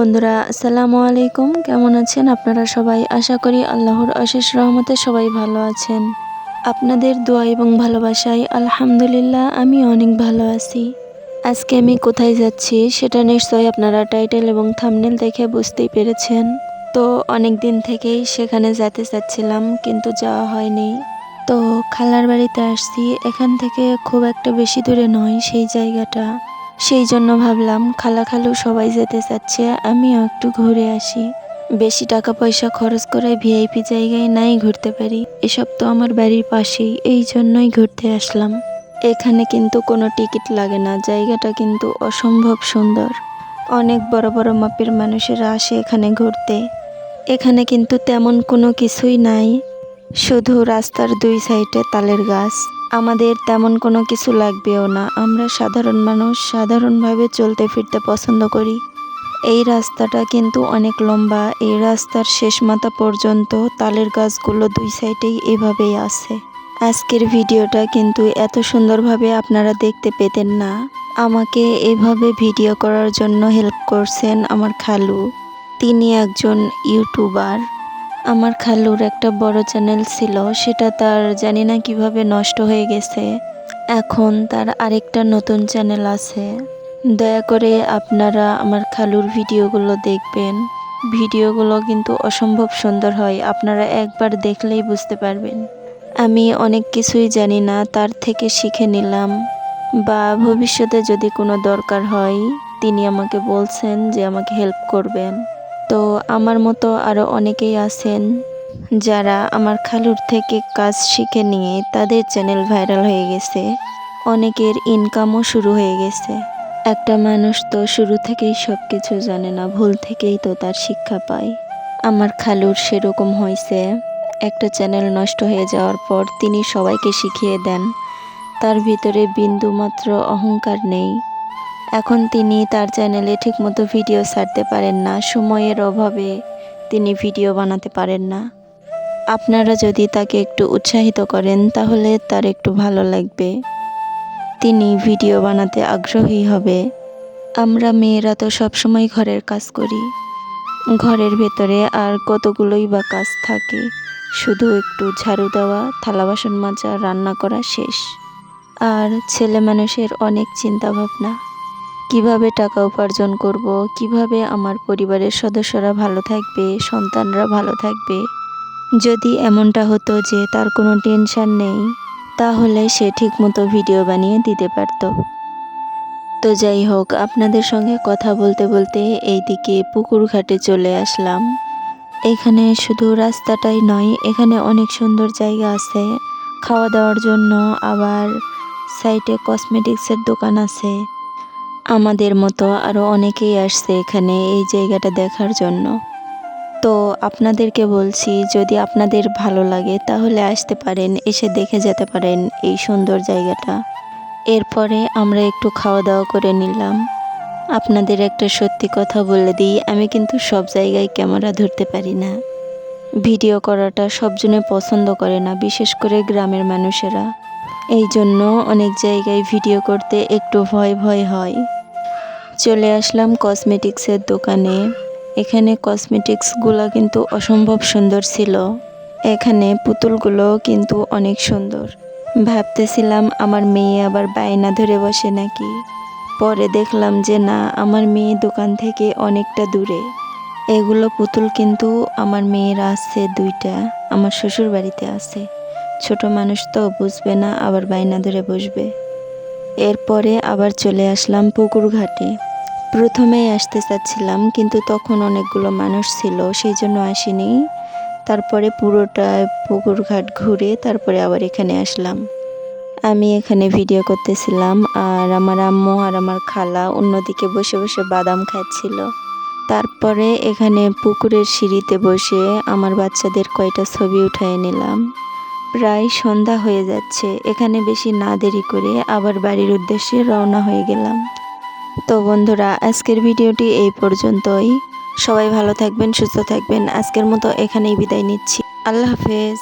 বন্ধুরা, আসসালামু আলাইকুম। কেমন আছেন আপনারা সবাই? আশা করি আল্লাহর অশেষ রহমতে সবাই ভালো আছেন। আপনাদের দোয়া এবং ভালোবাসায় আলহামদুলিল্লাহ আমি অনেক ভালো আছি। আজকে আমি কোথায় যাচ্ছি সেটা নিশ্চয়ই আপনারা টাইটেল এবং থামনেল দেখে বুঝতেই পেরেছেন। তো অনেক দিন থেকেই সেখানে যেতে চাচ্ছিলাম, কিন্তু যাওয়া হয়নি। তো খালার বাড়িতে আসছি, এখান থেকে খুব একটা বেশি দূরে নয় সেই জায়গাটা। সেই জন্য ভাবলাম খালা খালু সবাই যেতে চাচ্ছে, আমিও একটু ঘুরে আসি। বেশি টাকা পয়সা খরচ করে ভিআইপি জায়গায় নাই ঘুরতে পারি। এসব তো আমার বাড়ির পাশেই, এই জন্যই ঘুরতে আসলাম। এখানে কিন্তু কোনো টিকিট লাগে না, জায়গাটা কিন্তু অসম্ভব সুন্দর। অনেক বড় বড় মাপের মানুষেরা আসে এখানে ঘুরতে। এখানে কিন্তু তেমন কোনো কিছুই নাই। শুধু রাস্তার দুই সাইডে তালের গাছ। আমাদের তেমন কোনো কিছু লাগবেও না। আমরা সাধারণ মানুষ, সাধারণভাবে চলতে ফিরতে পছন্দ করি। এই রাস্তাটা কিন্তু অনেক লম্বা। এই রাস্তার শেষ মাথা পর্যন্ত তালের গাছগুলো দুই সাইডেই এভাবেই আছে। আজকের ভিডিওটা কিন্তু এত সুন্দরভাবে আপনারা দেখতে পেতেন না। আমাকে এভাবে ভিডিও করার জন্য হেল্প করছেন আমার খালু। তিনি একজন ইউটিউবার। আমার খালুর একটা বড় চ্যানেল ছিল, সেটা তার জানি না কীভাবে নষ্ট হয়ে গেছে। এখন তার আরেকটা নতুন চ্যানেল আছে। দয়া করে আপনারা আমার খালুর ভিডিওগুলো দেখবেন। ভিডিওগুলো কিন্তু অসম্ভব সুন্দর হয়, আপনারা একবার দেখলেই বুঝতে পারবেন। আমি অনেক কিছুই জানি না, তার থেকে শিখে নিলাম। বা ভবিষ্যতে যদি কোনো দরকার হয়, তিনি আমাকে বলছেন যে আমাকে হেল্প করবেন। তো আমার মতো আরও অনেকেই আছেন যারা আমার খালুর থেকে কাজ শিখে নিয়ে তাদের চ্যানেল ভাইরাল হয়ে গেছে। অনেকের ইনকামও শুরু হয়ে গেছে। একটা মানুষ তো শুরু থেকেই সব কিছু জানে না, ভুল থেকেই তো তার শিক্ষা পায়। আমার খালুর সেরকম হয়েছে। একটা চ্যানেল নষ্ট হয়ে যাওয়ার পর তিনি সবাইকে শিখিয়ে দেন। তার ভিতরে বিন্দুমাত্র অহংকার নেই। এখন তিনি তার চ্যানেলে ঠিকমতো ভিডিও ছাড়তে পারেন না, সময়ের অভাবে তিনি ভিডিও বানাতে পারেন না। আপনারা যদি তাকে একটু উৎসাহিত করেন, তাহলে তার একটু ভালো লাগবে। তিনি ভিডিও বানাতে আগ্রহী হবে। আমরা মেয়েরা তো সবসময় ঘরের কাজ করি। ঘরের ভেতরে আর কতগুলোই বা কাজ থাকে, শুধু একটু ঝাড়ু দেওয়া, থালা বাসন মাজা, রান্না করা শেষ। আর ছেলে মানুষের অনেক চিন্তা ভাবনা কীভাবে টাকা উপার্জন করব? কীভাবে আমার পরিবারের সদস্যরা ভালো থাকবে? সন্তানরা ভালো থাকবে? যদি এমনটা হতো যে তার কোনো টেনশন নেই, তাহলে সে ঠিকমতো ভিডিও বানিয়ে দিতে পারত। তো যাই হোক, আপনাদের সঙ্গে কথা বলতে বলতে এইদিকে পুকুর ঘাটে চলে আসলাম। এখানে শুধু রাস্তাটাই নয়, এখানে অনেক সুন্দর জায়গা আছে। খাওয়া দাওয়ার জন্য আবার সাইডে কসমেটিক্সের দোকান আছে। আমাদের মতো আরও অনেকেই আসছে এখানে এই জায়গাটা দেখার জন্য। তো আপনাদেরকে বলছি, যদি আপনাদের ভালো লাগে তাহলে আসতে পারেন, এসে দেখে যেতে পারেন এই সুন্দর জায়গাটা। এরপরে আমরা একটু খাওয়া দাওয়া করে নিলাম। আপনাদের একটা সত্যি কথা বলে দিই, আমি কিন্তু সব জায়গায় ক্যামেরা ধরতে পারি না। ভিডিও করাটা সবজনে পছন্দ করে না, বিশেষ করে গ্রামের মানুষেরা। এই জন্য অনেক জায়গায় ভিডিও করতে একটু ভয় ভয় হয়। চলে আসলাম কসমেটিক্সের দোকানে। এখানে কসমেটিক্সগুলো কিন্তু অসম্ভব সুন্দর ছিল। এখানে পুতুলগুলো কিন্তু অনেক সুন্দর। ভাবতেছিলাম আমার মেয়ে আবার বায়না ধরে বসে নাকি। পরে দেখলাম যে না, আমার মেয়ে দোকান থেকে অনেকটা দূরে। এগুলো পুতুল কিন্তু আমার মেয়ের আছে দুইটা, আমার শ্বশুর বাড়িতে আছে। ছোট মানুষ তো বুঝবে না, আবার বায়না ধরে বসবে। এরপরে আবার চলে আসলাম পুকুর ঘাটে প্রথমেই আসতে চাচ্ছিলাম, কিন্তু তখন অনেকগুলো মানুষ ছিল, সেই জন্য আসিনি। তারপরে পুরোটা পুকুর ঘাট ঘুরে তারপরে আবার এখানে আসলাম। আমি এখানে ভিডিও করতেছিলাম, আর আমার আম্মু আর আমার খালা অন্যদিকে বসে বসে বাদাম খাচ্ছিল। তারপরে এখানে পুকুরের সিঁড়িতে বসে আমার বাচ্চাদের কয়টা ছবি উঠায় নিলাম। প্রায় সন্ধ্যা হয়ে যাচ্ছে, এখানে বেশি না দেরি করে আবার বাড়ির উদ্দেশ্যে রওনা হয়ে গেলাম। তো বন্ধুরা, আজকের ভিডিওটি এই পর্যন্তই। সবাই ভালো থাকবেন, সুস্থ থাকবেন। আজকের মতো এখানেই বিদায় নিচ্ছি। আল্লাহ হাফেজ।